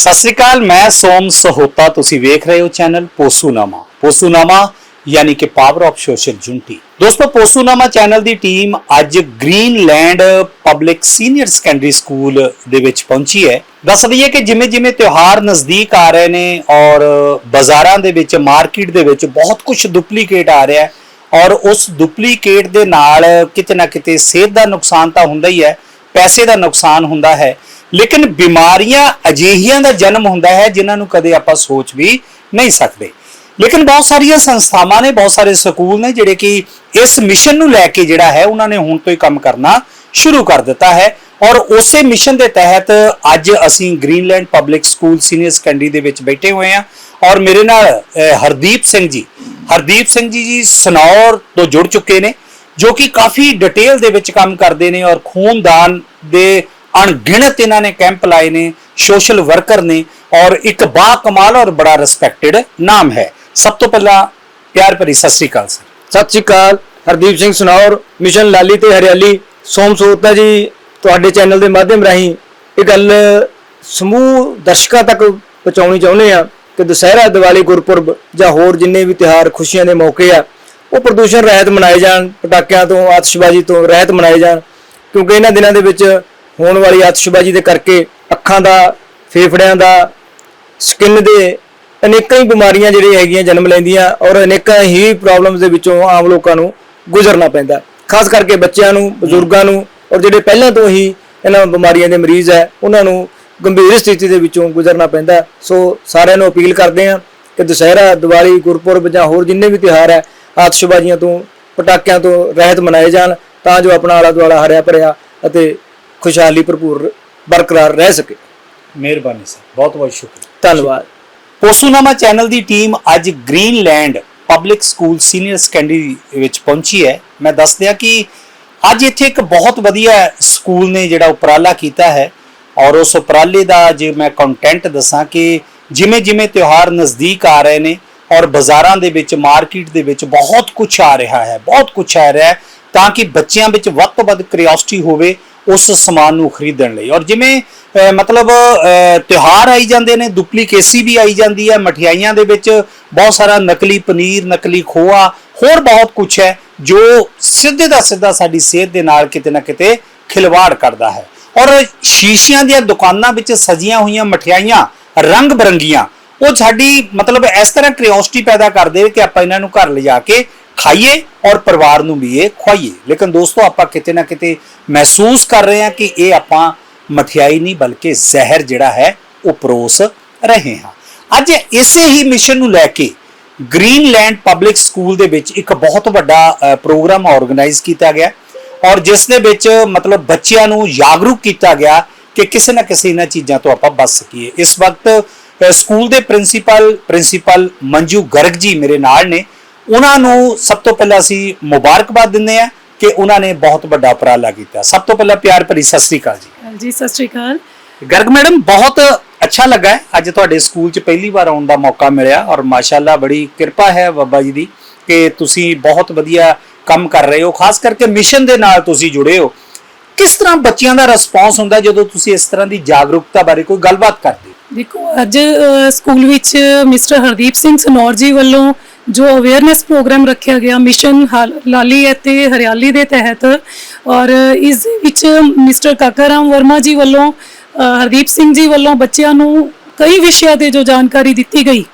ਸਤਿ ਸ੍ਰੀ ਅਕਾਲ, ਮੈਂ ਸੋਮ ਸਹੋਤਾ, ਤੁਸੀਂ ਵੇਖ ਰਹੇ ਹੋ ਚੈਨਲ ਪੋਸੂਨਾਮਾ। ਪੋਸੂਨਾਮਾ ਯਾਨੀ ਕਿ ਪਾਵਰ ਆਫ ਸੋਸ਼ਲ ਯੂਨਿਟੀ ਦੋਸਤੋ, ਪੋਸੂਨਾਮਾ ਚੈਨਲ ਦੀ ਟੀਮ ਅੱਜ Greenland public senior secondary school ਦੇ ਵਿੱਚ ਪਹੁੰਚੀ ਹੈ। ਦੱਸ ਦਈਏ ਕਿ ਜਿਵੇਂ ਜਿਵੇਂ ਤਿਉਹਾਰ ਨਜ਼ਦੀਕ ਆ ਰਹੇ ਨੇ ਔਰ ਬਾਜ਼ਾਰਾਂ ਦੇ ਵਿੱਚ ਮਾਰਕੀਟ ਦੇ ਵਿੱਚ ਬਹੁਤ ਕੁਝ ਡੁਪਲੀਕੇਟ ਆ ਰਿਹਾ ਹੈ। ਔਰ ਉਸ ਡੁਪਲੀਕੇਟ ਦੇ ਨਾਲ ਕਿਤੇ ਨਾ ਕਿਤੇ ਸਿਹਤ ਦਾ ਨੁਕਸਾਨ ਤਾਂ ਹੁੰਦਾ ਹੀ ਹੈ। ਪੈਸੇ ਦਾ ਨੁਕਸਾਨ ਹੁੰਦਾ ਹੈ। ਲੇਕਿਨ ਬਿਮਾਰੀਆਂ ਅਜਿਹੀਆਂ ਦਾ ਜਨਮ ਹੁੰਦਾ ਹੈ ਜਿਨ੍ਹਾਂ ਨੂੰ ਕਦੇ ਆਪਾਂ ਸੋਚ ਵੀ ਨਹੀਂ ਸਕਦੇ। ਲੇਕਿਨ ਬਹੁਤ ਸਾਰੀਆਂ ਸੰਸਥਾਵਾਂ ਨੇ, ਬਹੁਤ ਸਾਰੇ ਸਕੂਲ ਨੇ ਜਿਹੜੇ ਕਿ ਇਸ ਮਿਸ਼ਨ ਨੂੰ ਲੈ ਕੇ ਜਿਹੜਾ ਹੈ, ਉਹਨਾਂ ਨੇ ਹੁਣ ਤੋਂ ਹੀ ਕੰਮ ਕਰਨਾ ਸ਼ੁਰੂ ਕਰ ਦਿੱਤਾ ਹੈ। ਔਰ ਉਸੇ ਮਿਸ਼ਨ ਦੇ ਤਹਿਤ ਅੱਜ ਅਸੀਂ Greenland public school senior secondary ਦੇ ਵਿੱਚ ਬੈਠੇ ਹੋਏ ਹਾਂ। ਔਰ ਮੇਰੇ ਨਾਲ ਹਰਦੀਪ ਸਿੰਘ ਜੀ। ਹਰਦੀਪ ਸਿੰਘ ਜੀ ਜੀ ਸਨੌਰ ਤੋਂ ਜੁੜ ਚੁੱਕੇ ਨੇ। ਜੋ ਕਿ ਕਾਫੀ ਡਿਟੇਲ ਦੇ ਵਿੱਚ ਕੰਮ ਕਰਦੇ ਨੇ ਔਰ ਖੂਨਦਾਨ ਦੇ ਅਣਗਿਣਤ ਇਹਨਾਂ ਨੇ ਕੈਂਪ ਲਾਏ ਨੇ ਸੋਸ਼ਲ ਵਰਕਰ ਨੇ ਔਰ ਇੱਕ ਬਾ ਕਮਾਲ ਔਰ ਬੜਾ ਰਿਸਪੈਕਟਡ ਨਾਮ ਹੈ। ਸਭ ਤੋਂ ਪਹਿਲਾਂ ਪਿਆਰ ਭਰੀ ਸਤਿ ਸ੍ਰੀ ਅਕਾਲ ਸਰ। ਸਤਿ ਸ਼੍ਰੀ ਅਕਾਲ। ਹਰਦੀਪ ਸਿੰਘ ਸੁਨੌਰ, ਮਿਸ਼ਨ ਲਾਲੀ ਤੇ ਹਰਿਆਲੀ। ਸੋਮ ਸੋਤਾ ਜੀ ਤੁਹਾਡੇ ਚੈਨਲ ਦੇ ਮਾਧਿਅਮ ਰਾਹੀਂ। ਇਹ ਗੱਲ ਸਮੂਹ ਦਰਸ਼ਕਾਂ ਤੱਕ ਪਹੁੰਚਾਉਣੀ ਚਾਹੁੰਦੇ ਆ ਕਿ ਦੁਸਹਿਰਾ, ਦੀਵਾਲੀ, ਗੁਰਪੁਰਬ ਜਾਂ ਹੋਰ ਜਿੰਨੇ ਵੀ ਤਿਉਹਾਰ ਖੁਸ਼ੀਆਂ ਦੇ ਮੌਕੇ ਆ ਉਹ ਪ੍ਰਦੂਸ਼ਣ ਰਹਿਤ ਮਨਾਏ ਜਾਣ, ਪਟਾਕਿਆਂ ਤੋਂ, ਆਤਿਸ਼ਬਾਜ਼ੀ ਤੋਂ ਰਹਿਤ ਮਨਾਏ ਜਾਣ, ਕਿਉਂਕਿ ਇਹਨਾਂ ਦਿਨਾਂ ਦੇ ਵਿੱਚ ਹੋਣ ਵਾਲੀ ਆਤਿਸ਼ਬਾਜ਼ੀ ਦੇ ਕਰਕੇ ਅੱਖਾਂ ਦਾ, ਫੇਫੜਿਆਂ ਦਾ, ਸਕਿਨ ਦੇ ਅਨੇਕਾਂ ਹੀ ਬਿਮਾਰੀਆਂ ਜਿਹੜੀਆਂ ਹੈਗੀਆਂ ਜਨਮ ਲੈਂਦੀਆਂ ਔਰ ਅਨੇਕਾਂ ਹੀ ਪ੍ਰੋਬਲਮਸ ਦੇ ਵਿੱਚੋਂ ਆਮ ਲੋਕਾਂ ਨੂੰ ਗੁਜ਼ਰਨਾ ਪੈਂਦਾ। ਖਾਸ ਕਰਕੇ ਬੱਚਿਆਂ ਨੂੰ, ਬਜ਼ੁਰਗਾਂ ਨੂੰ ਔਰ ਜਿਹੜੇ ਪਹਿਲਾਂ ਤੋਂ ਹੀ ਇਹਨਾਂ ਬਿਮਾਰੀਆਂ ਦੇ ਮਰੀਜ਼ ਹੈ, ਉਹਨਾਂ ਨੂੰ ਗੰਭੀਰ ਸਥਿਤੀ ਦੇ ਵਿੱਚੋਂ ਗੁਜ਼ਰਨਾ ਪੈਂਦਾ। ਸੋ ਸਾਰਿਆਂ ਨੂੰ ਅਪੀਲ ਕਰਦੇ ਹਾਂ ਕਿ ਦੁਸਹਿਰਾ, ਦੀਵਾਲੀ, ਗੁਰਪੁਰਬ ਜਾਂ ਹੋਰ ਜਿੰਨੇ ਵੀ ਤਿਉਹਾਰ ਹੈ ਆਤਿਸ਼ਬਾਜ਼ੀਆਂ ਤੋਂ ਪਟਾਕਿਆਂ ਤੋਂ ਰਹਿਤ ਮਨਾਏ ਜਾਣ ਤਾਂ ਜੋ ਆਪਣਾ ਆਲਾ ਦੁਆਲਾ ਹਰਿਆ ਭਰਿਆ ਅਤੇ ਖੁਸ਼ਹਾਲੀ ਭਰਪੂਰ ਬਰਕਰਾਰ ਰਹਿ ਸਕੇ। ਮਿਹਰਬਾਨੀ ਸਰ ਬਹੁਤ ਬਹੁਤ ਸ਼ੁਕਰੀਆ। ਧੰਨਵਾਦ। ਪੋਸੂਨਾਮਾ ਚੈਨਲ ਦੀ ਟੀਮ ਅੱਜ Greenland public school senior secondary ਵਿੱਚ ਪਹੁੰਚੀ ਹੈ। ਮੈਂ ਦੱਸ ਦਿਆਂ ਕਿ ਅੱਜ ਇੱਥੇ ਇੱਕ ਬਹੁਤ ਵਧੀਆ ਸਕੂਲ ਨੇ ਜਿਹੜਾ ਉਪਰਾਲਾ ਕੀਤਾ ਹੈ ਔਰ ਉਸ ਉਪਰਾਲੇ ਦਾ ਜੇ ਮੈਂ ਕੰਟੈਂਟ ਦੱਸਾਂ ਕਿ ਜਿਵੇਂ ਜਿਵੇਂ ਤਿਉਹਾਰ ਨਜ਼ਦੀਕ ਆ ਰਹੇ ਨੇ ਔਰ ਬਾਜ਼ਾਰਾਂ ਦੇ ਵਿੱਚ ਮਾਰਕੀਟ ਦੇ ਵਿੱਚ ਬਹੁਤ ਕੁਝ ਆ ਰਿਹਾ ਹੈ ਬਹੁਤ ਕੁਝ ਆ ਰਿਹਾ ਹੈ ਤਾਂ ਕਿ ਬੱਚਿਆਂ ਵਿੱਚ ਵੱਧ ਤੋਂ ਵੱਧ ਕਿਉਰਿਓਸਿਟੀ ਹੋਵੇ ਉਸ ਸਮਾਨ ਨੂੰ ਖਰੀਦਣ ਲਈ। ਔਰ ਜਿਵੇਂ ਮਤਲਬ ਅਹ, ਤਿਉਹਾਰ ਆਈ ਜਾਂਦੇ ਨੇ ਡੁਪਲੀਕੇਸੀ ਵੀ ਆਈ ਜਾਂਦੀ ਹੈ ਮਠਿਆਈਆਂ ਦੇ ਵਿੱਚ ਬਹੁਤ ਸਾਰਾ ਨਕਲੀ ਪਨੀਰ ਨਕਲੀ ਖੋਆ ਹੋਰ ਬਹੁਤ ਕੁਝ ਹੈ ਜੋ ਸਿੱਧੇ ਦਾ ਸਿੱਧਾ ਸਾਡੀ ਸਿਹਤ ਦੇ ਨਾਲ ਕਿਤੇ ਨਾ ਕਿਤੇ ਖਿਲਵਾੜ ਕਰਦਾ ਹੈ। ਔਰ ਸ਼ੀਸ਼ਿਆਂ ਦੀਆਂ ਦੁਕਾਨਾਂ ਵਿੱਚ ਸਜੀਆਂ ਹੋਈਆਂ ਮਠਿਆਈਆਂ ਰੰਗ ਬਰੰਗੀਆਂ ਉਹ ਸਾਡੀ ਮਤਲਬ ਇਸ ਤਰ੍ਹਾਂ ਕਿਉਰਿਓਸਿਟੀ ਪੈਦਾ ਕਰਦੇ ਕਿ ਆਪਾਂ ਇਹਨਾਂ ਨੂੰ ਘਰ ਲਿਜਾ ਕੇ ਖਾਈਏ ਔਰ ਪਰਿਵਾਰ ਨੂੰ ਵੀ ਇਹ ਖਵਾਈਏ ਲੇਕਿਨ ਦੋਸਤੋ, ਆਪਾਂ ਕਿਤੇ ਨਾ ਕਿਤੇ ਮਹਿਸੂਸ ਕਰ ਰਹੇ ਹਾਂ ਕਿ ਇਹ ਆਪਾਂ ਮਠਿਆਈ ਨਹੀਂ, ਬਲਕਿ ਜ਼ਹਿਰ ਜਿਹੜਾ ਹੈ, ਉਹ ਪਰੋਸ ਰਹੇ ਹਾਂ। ਅੱਜ ਇਸੇ ਹੀ ਮਿਸ਼ਨ ਨੂੰ ਲੈ ਕੇ ਗ੍ਰੀਨਲੈਂਡ ਪਬਲਿਕ ਸਕੂਲ ਦੇ ਵਿੱਚ ਇੱਕ ਬਹੁਤ ਵੱਡਾ ਪ੍ਰੋਗਰਾਮ ਆਰਗੇਨਾਈਜ਼ ਕੀਤਾ ਗਿਆ ਔਰ ਜਿਸ ਦੇ ਵਿੱਚ ਮਤਲਬ ਬੱਚਿਆਂ ਨੂੰ ਜਾਗਰੂਕ ਕੀਤਾ ਗਿਆ ਕਿ ਕਿਸੇ ਨਾ ਕਿਸੇ ਇਹਨਾਂ ਚੀਜ਼ਾਂ ਤੋਂ ਆਪਾਂ ਬਚ ਸਕੀਏ। ਇਸ ਵਕਤ ਸਕੂਲ ਦੇ ਪ੍ਰਿੰਸੀਪਲ ਪ੍ਰਿੰਸੀਪਲ ਮੰਜੂ ਗਰਗ ਜੀ ਮੇਰੇ ਨਾਲ ਨੇ। ਉਹਨਾਂ ਨੂੰ ਸਭ ਤੋਂ ਪਹਿਲਾਂ ਅਸੀਂ ਮੁਬਾਰਕਬਾਦ ਦਿੰਦੇ ਆ ਕਿ ਉਹਨਾਂ ਨੇ ਬਹੁਤ ਵੱਡਾ ਉਪਰਾਲਾ ਕੀਤਾ। ਸਭ ਤੋਂ ਪਹਿਲਾਂ ਪਿਆਰ ਭਰੀ ਸਤਿ ਸ੍ਰੀ ਅਕਾਲ ਜੀ। ਜੀ ਸਤਿ ਸ਼੍ਰੀ ਅਕਾਲ। ਗਰਗ ਮੈਡਮ ਬਹੁਤ ਅੱਛਾ ਲੱਗਾ ਅੱਜ ਤੁਹਾਡੇ ਸਕੂਲ 'ਚ ਪਹਿਲੀ ਵਾਰ ਆਉਣ ਦਾ ਮੌਕਾ ਮਿਲਿਆ ਔਰ ਮਾਸ਼ਾਅੱਲਾ ਬੜੀ ਕਿਰਪਾ ਹੈ ਬਾਬਾ ਜੀ ਦੀ ਕਿ ਤੁਸੀਂ ਬਹੁਤ ਵਧੀਆ ਕੰਮ ਕਰ ਰਹੇ ਹੋ। ਖਾਸ ਕਰਕੇ ਮਿਸ਼ਨ ਦੇ ਨਾਲ ਤੁਸੀਂ ਜੁੜੇ ਹੋ। ਕਿਸ ਤਰ੍ਹਾਂ ਬੱਚਿਆਂ ਦਾ ਰਿਸਪੌਂਸ ਹੁੰਦਾ ਜਦੋਂ ਤੁਸੀਂ ਇਸ ਤਰ੍ਹਾਂ ਦੀ ਜਾਗਰੂਕਤਾ ਬਾਰੇ ਕੋਈ ਗੱਲਬਾਤ ਕਰਦੇ ਦੇਖੋ, ਅੱਜ ਸਕੂਲ ਵਿੱਚ ਮਿਸਟਰ ਹਰਦੀਪ ਸਿੰਘ ਸਨੌਰ ਜੀ ਵੱਲੋਂ ਜੋ ਅਵੇਅਰਨੈਸ ਪ੍ਰੋਗਰਾਮ ਰੱਖਿਆ ਗਿਆ ਮਿਸ਼ਨ ਹਾਲ- ਲਾਲੀ ਅਤੇ ਹਰਿਆਲੀ ਦੇ ਤਹਿਤ, ਔਰ ਇਸ ਵਿੱਚ ਮਿਸਟਰ ਕਾਕਾਰਾਮ ਵਰਮਾ ਜੀ ਵੱਲੋਂ ਹਰਦੀਪ ਸਿੰਘ ਜੀ ਵੱਲੋਂ ਬੱਚਿਆਂ ਨੂੰ ਕਈ ਵਿਸ਼ਿਆਂ ਤੇ ਜੋ ਜਾਣਕਾਰੀ ਦਿੱਤੀ ਗਈ।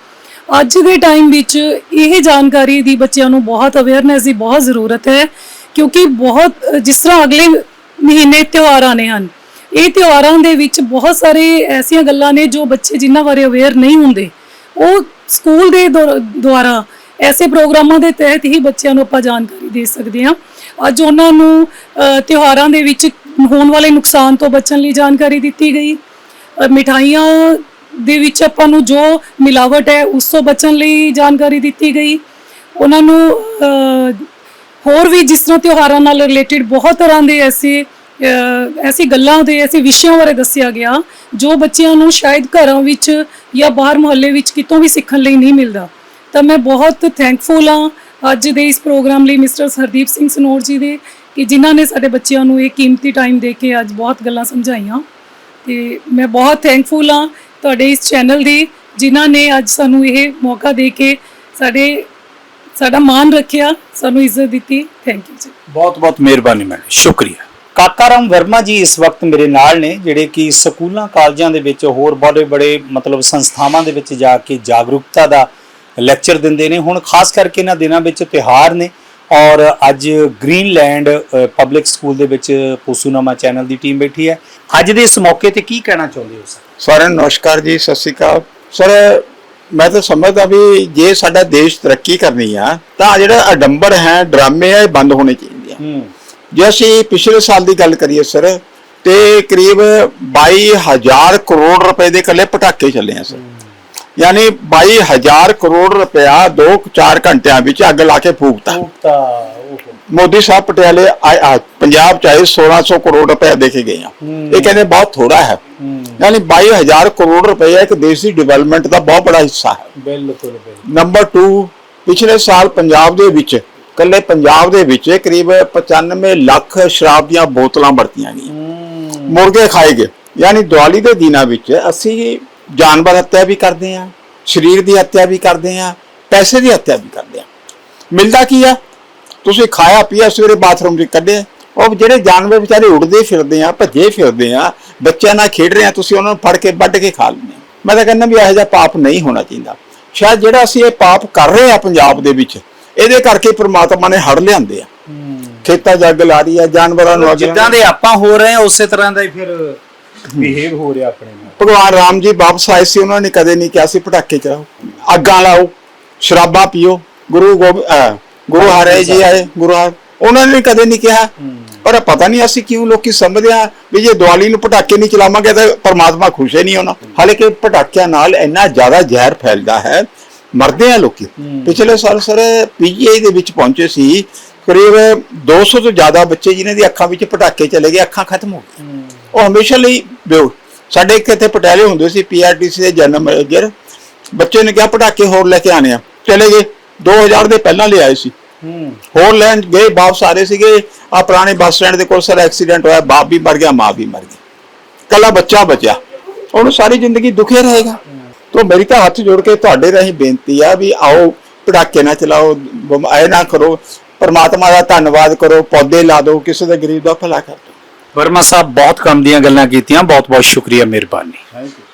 ਅੱਜ ਦੇ ਟਾਈਮ ਵਿੱਚ ਇਹ ਜਾਣਕਾਰੀ ਦੀ ਬੱਚਿਆਂ ਨੂੰ ਬਹੁਤ ਅਵੇਅਰਨੈਸ ਦੀ ਬਹੁਤ ਜ਼ਰੂਰਤ ਹੈ, ਕਿਉਂਕਿ ਬਹੁਤ, ਜਿਸ ਤਰ੍ਹਾਂ ਅਗਲੇ ਮਹੀਨੇ ਤਿਉਹਾਰ ਆਨੇ ਹਨ ਇਹ ਤਿਉਹਾਰਾਂ ਦੇ ਵਿੱਚ ਬਹੁਤ ਸਾਰੇ ਐਸੀਆਂ ਗੱਲਾਂ ਨੇ ਜੋ ਬੱਚੇ ਜਿਨ੍ਹਾਂ ਬਾਰੇ ਅਵੇਅਰ ਨਹੀਂ ਹੁੰਦੇ। ਉਹ ਸਕੂਲ ਦੇ ਦੁਆਰ- ਦੁਆਰਾ ਐਸੇ ਪ੍ਰੋਗਰਾਮਾਂ ਦੇ ਤਹਿਤ ਹੀ ਬੱਚਿਆਂ ਨੂੰ ਆਪਾਂ ਜਾਣਕਾਰੀ ਦੇ ਸਕਦੇ ਹਾਂ। ਅੱਜ ਉਹਨਾਂ ਨੂੰ ਅ, ਤਿਉਹਾਰਾਂ ਦੇ ਵਿੱਚ ਹੋਣ ਵਾਲੇ ਨੁਕਸਾਨ ਤੋਂ ਬਚਣ ਲਈ ਜਾਣਕਾਰੀ ਦਿੱਤੀ ਗਈ। ਅ, ਮਿਠਾਈਆਂ ਦੇ ਵਿੱਚ ਆਪਾਂ ਨੂੰ ਜੋ ਮਿਲਾਵਟ ਹੈ ਉਸ ਤੋਂ ਬਚਣ ਲਈ ਜਾਣਕਾਰੀ ਦਿੱਤੀ ਗਈ। ਉਹਨਾਂ ਨੂੰ ਅ, ਹੋਰ ਵੀ ਜਿਸ ਤਰ੍ਹਾਂ ਤਿਉਹਾਰਾਂ ਨਾਲ ਰਿਲੇਟਡ ਬਹੁਤ ਤਰ੍ਹਾਂ ਦੇ ਐਸੇ ਐਸੀ ਗੱਲਾਂ ਦੇ ਐਸੇ ਵਿਸ਼ਿਆਂ ਬਾਰੇ ਦੱਸਿਆ ਗਿਆ ਜੋ ਬੱਚਿਆਂ ਨੂੰ ਸ਼ਾਇਦ ਘਰਾਂ ਵਿੱਚ ਜਾਂ ਬਾਹਰ ਮੁਹੱਲੇ ਵਿੱਚ ਕਿਤੋਂ ਵੀ ਸਿੱਖਣ ਲਈ ਨਹੀਂ ਮਿਲਦਾ। ਤਾਂ ਮੈਂ ਬਹੁਤ ਥੈਂਕਫੁਲ ਹਾਂ ਅੱਜ ਦੇ ਇਸ ਪ੍ਰੋਗਰਾਮ ਲਈ ਮਿਸਟਰ ਹਰਦੀਪ ਸਿੰਘ ਸਨੋਰ ਜੀ ਦੇ, ਕਿ ਜਿਨ੍ਹਾਂ ਨੇ ਸਾਡੇ ਬੱਚਿਆਂ ਨੂੰ ਇਹ ਕੀਮਤੀ ਟਾਈਮ ਦੇ ਕੇ ਅੱਜ ਬਹੁਤ ਗੱਲਾਂ ਸਮਝਾਈਆਂ। ਤੇ ਮੈਂ ਬਹੁਤ ਥੈਂਕਫੁਲ ਹਾਂ ਤੁਹਾਡੇ ਇਸ ਚੈਨਲ ਦੀ, ਜਿਨ੍ਹਾਂ ਨੇ ਅੱਜ ਸਾਨੂੰ ਇਹ ਮੌਕਾ ਦੇ ਕੇ ਸਾਡੇ, ਸਾਡਾ ਮਾਣ ਰੱਖਿਆ, ਸਾਨੂੰ ਇੱਜ਼ਤ ਦਿੱਤੀ। ਥੈਂਕ ਯੂ ਜੀ। ਬਹੁਤ ਬਹੁਤ ਮਿਹਰਬਾਨੀ ਮੈਡਮ, ਸ਼ੁਕਰੀਆ। ਕਾਕਾਰਾਮ ਵਰਮਾ ਜੀ ਇਸ ਵਕਤ ਮੇਰੇ ਨਾਲ ਨੇ ਜਿਹੜੇ ਕਿ ਸਕੂਲਾਂ ਕਾਲਜਾਂ ਦੇ ਵਿੱਚ ਹੋਰ ਬੜੇ ਬੜੇ ਮਤਲਬ ਸੰਸਥਾਵਾਂ ਦੇ ਵਿੱਚ ਜਾ ਕੇ ਜਾਗਰੂਕਤਾ ਦਾ ਲੈਕਚਰ ਦਿੰਦੇ ਨੇ। ਹੁਣ ਖਾਸ ਕਰਕੇ ਇਹਨਾਂ ਦਿਨਾਂ ਵਿੱਚ ਤਿਹਾਰ ਨੇ ਔਰ ਅੱਜ ਗ੍ਰੀਨਲੈਂਡ ਪਬਲਿਕ ਸਕੂਲ ਦੇ ਵਿੱਚ ਪੋਸੂਨਾਮਾ ਚੈਨਲ ਦੀ ਟੀਮ ਬੈਠੀ ਹੈ। ਅੱਜ ਦੇ ਇਸ ਮੌਕੇ ਤੇ ਕੀ ਕਹਿਣਾ ਚਾਹੁੰਦੇ ਹੋ ਸਰ? ਸਾਰਿਆਂ ਨੂੰ ਨਮਸਕਾਰ ਜੀ ਸਤਿ ਸ਼੍ਰੀ ਅਕਾਲ। ਸਰ ਮੈਂ ਤਾਂ ਸਮਝਦਾ ਵੀ ਜੇ ਸਾਡਾ ਦੇਸ਼ ਤਰੱਕੀ ਕਰਨੀ ਆ ਤਾਂ ਜਿਹੜਾ ਅਡੰਬਰ ਹੈ ਡਰਾਮੇ ਆ ਇਹ ਬੰਦ ਹੋਣੇ ਚਾਹੀਦੇ ਆ। ਜੇ ਅਸੀਂ ਪਿਛਲੇ ਸਾਲ ਦੀ ਗੱਲ ਕਰੀਏ ਸਰ ਤੇ ਕਰੀਬ 22000 ਕਰੋੜ ਰੁਪਏ ਦੇ ਇਕੱਲੇ ਪਟਾਕੇ ਚੱਲੇ ਆ ਸਰ। ਯਾਨੀ 22000 ਕਰੋੜ ਰੁਪਇਆ 2-4 ਘੰਟਿਆਂ ਵਿੱਚ ਅੱਗ ਲਾ ਕੇ ਫੂਕਤਾ। ਮੋਦੀ ਸਾਹਿਬ ਪਟਿਆਲੇ ਪੰਜਾਬ ਚ ਆਏ 1600 ਕਰੋੜ ਰੁਪਏ ਦੇ ਕੇ ਗਏ ਆ। ਇਹ ਕਹਿੰਦੇ ਬਹੁਤ ਥੋੜਾ ਹੈ। ਯਾਨੀ 22000 ਕਰੋੜ ਰੁਪਏ ਇੱਕ ਦੇਸ਼ ਦੀ ਡਿਵੈਲਪਮੈਂਟ ਦਾ ਬਹੁਤ ਬੜਾ ਹਿੱਸਾ ਹੈ। ਬਿਲਕੁਲ ਬਿਲਕੁਲ। ਨੰਬਰ 2 ਪਿਛਲੇ ਸਾਲ ਪੰਜਾਬ ਦੇ ਵਿੱਚ ਕੱਲੇ ਪੰਜਾਬ ਦੇ ਵਿੱਚ ਕਰੀਬ 95 ਲੱਖ ਸ਼ਰਾਬ ਦੀਆਂ ਬੋਤਲਾਂ ਵਰਤੀਆਂ ਗਈਆਂ। ਮੁਰਗੇ ਖਾਏ ਗਏ। ਯਾਨੀ ਦੀਵਾਲੀ ਦੇ ਦਿਨਾਂ ਵਿੱਚ ਅਸੀਂ ਜਾਨਵਰ ਹੱਤਿਆ ਵੀ ਕਰਦੇ ਆ ਸਰੀਰ ਦੀ ਹੱਤਿਆ ਵੀ ਕਰਦੇ ਆ ਪੈਸੇ ਦੀ ਹੱਤਿਆ ਵੀ ਕਰਦੇ ਆ ਮਿਲਦਾ ਕੀ ਆ? ਤੁਸੀਂ ਖਾਇਆ ਪੀਆ ਸਵੇਰੇ ਬਾਥਰੂਮ 'ਚ ਕੱਢਿਆ ਉਹ ਜਿਹੜੇ ਜਾਨਵਰ ਵਿਚਾਰੇ ਉੱਡਦੇ ਫਿਰਦੇ ਆ ਭੱਜੇ ਫਿਰਦੇ ਆ ਬੱਚਿਆਂ ਨਾਲ ਖੇਡ ਰਹੇ ਆ ਤੁਸੀਂ ਉਹਨਾਂ ਨੂੰ ਫੜ ਕੇ ਵੱਢ ਕੇ ਖਾ ਲੈਂਦੇ ਮੈਂ ਤਾਂ ਕਹਿੰਦਾ ਵੀ ਇਹੋ ਜਿਹਾ ਪਾਪ ਨਹੀਂ ਹੋਣਾ ਚਾਹੀਦਾ। ਸ਼ਾਇਦ ਜਿਹੜਾ ਅਸੀਂ ਇਹ ਪਾਪ ਕਰ ਰਹੇ ਆ ਪੰਜਾਬ ਦੇ ਵਿੱਚ ਇਹਦੇ ਕਰਕੇ ਪ੍ਰਮਾਤਮਾ ਨੇ ਹੜ ਲਿਆਂਦੇ ਆ। ਖੇਤਾਂ 'ਚ ਅੱਗ ਲਾ ਰਹੀ ਆ ਜਾਨਵਰਾਂ ਨੂੰ ਅੱਗ ਜਿੱਦਾਂ ਦੇ ਆਪਾਂ ਹੋ ਰਹੇ ਹਾਂ ਉਸੇ ਤਰ੍ਹਾਂ ਦਾ ਹੀ ਫਿਰ ਬਿਹੇਵ ਹੋ ਰਿਹਾ ਆਪਣੇ ਨਾਲ। ਭਗਵਾਨ ਰਾਮ ਜੀ ਵਾਪਸ ਆਏ ਸੀ ਉਹਨਾਂ ਨੇ ਕਦੇ ਨਹੀਂ ਕਿਹਾ ਸੀ ਪਟਾਕੇ ਚਲਾਓ ਅੱਗਾਂ ਲਾਓ ਸ਼ਰਾਬਾਂ ਪੀਓ ਗੁਰੂ ਗੁਰੂ ਹਰਿ ਜੀ ਆਏ ਗੁਰੂ ਹਰ ਉਹਨਾਂ ਨੇ ਕਦੇ ਨਹੀਂ ਕਿਹਾ। ਪਰ ਪਤਾ ਨਹੀਂ ਅਸੀਂ ਕਿਉਂ ਲੋਕੀ ਸਮਝਦੇ ਆ ਵੀ ਜੇ ਦੀਵਾਲੀ ਨੂੰ ਪਟਾਕੇ ਨਹੀਂ ਚਲਾਵਾਂਗੇ ਤਾਂ ਪਰਮਾਤਮਾ ਖੁਸ਼ ਹੀ ਨਹੀਂ ਹੋਣਾ। ਹਾਲਾਂਕਿ ਪਟਾਕਿਆਂ ਨਾਲ ਇੰਨਾ ਜ਼ਿਆਦਾ ਜ਼ਹਿਰ ਫੈਲਦਾ ਹੈ ਮਰਦੇ ਆ ਲੋਕੀ। ਪਿਛਲੇ ਸਾਲ ਸਰ ਪੀਜੀਆਈ ਦੇ ਵਿੱਚ ਪਹੁੰਚੇ ਸੀ ਕਰੀਬ 200 ਤੋਂ ਜ਼ਿਆਦਾ ਬੱਚੇ ਜਿਨ੍ਹਾਂ ਦੀ ਅੱਖਾਂ ਵਿੱਚ ਪਟਾਕੇ ਚਲੇ ਗਏ ਅੱਖਾਂ ਖਤਮ ਹੋ ਗਈਆਂ। ਉਹ ਹਮੇਸ਼ਾ ਲਈ ਬੇਹੋਸ਼ ਸਾਡੇ ਇੱਕ ਇੱਥੇ ਪਟਿਆਲੇ ਹੁੰਦੇ ਸੀ ਪੀਆਰਟੀਸੀ ਦੇ ਜਨਰਲ ਮੈਨੇਜਰ। ਬੱਚੇ ਨੇ ਕਿਹਾ ਪਟਾਕੇ ਹੋਰ ਲੈ ਕੇ ਆਣੇ ਆ। ਚਲੇ ਗਏ। 2000 ਦੇ ਪਹਿਲਾਂ ਲੈ ਆਏ ਸੀ। ਹੋਰ ਲੈਣ ਗਏ ਵਾਪਸ ਆ ਰਹੇ ਸੀਗੇ। ਆ ਪੁਰਾਣੇ ਬੱਸ ਸਟੈਂਡ ਦੇ ਕੋਲ ਸਰ ਐਕਸੀਡੈਂਟ ਹੋਇਆ ਬਾਪ ਵੀ ਮਰ ਗਿਆ ਮਾਂ ਵੀ ਮਰ ਗਈ। ਕੱਲਾ ਬੱਚਾ ਬਚਿਆ। ਉਹਨੂੰ ਸਾਰੀ ਜ਼ਿੰਦਗੀ ਦੁਖੇ ਰਹੇਗਾ। ਤੋਂ ਮੇਰੀ ਤਾਂ ਹੱਥ ਜੋੜ ਕੇ ਤੁਹਾਡੇ ਰਾਹੀਂ ਬੇਨਤੀ ਆ ਵੀ ਆਓ ਪਟਾਕੇ ਨਾ ਚਲਾਓ ਐ ਨਾ ਕਰੋ ਪਰਮਾਤਮਾ ਦਾ ਧੰਨਵਾਦ ਕਰੋ ਪੌਦੇ ਲਾ ਦਿਓ ਕਿਸੇ ਦੇ ਗਰੀਬ ਦਾ ਭਲਾ ਕਰ ਦਿਓ। ਵਰਮਾ ਸਾਹਿਬ ਬਹੁਤ ਕੰਮ ਦੀਆਂ ਗੱਲਾਂ ਕੀਤੀਆਂ ਬਹੁਤ ਬਹੁਤ ਸ਼ੁਕਰੀਆ ਮਿਹਰਬਾਨੀ।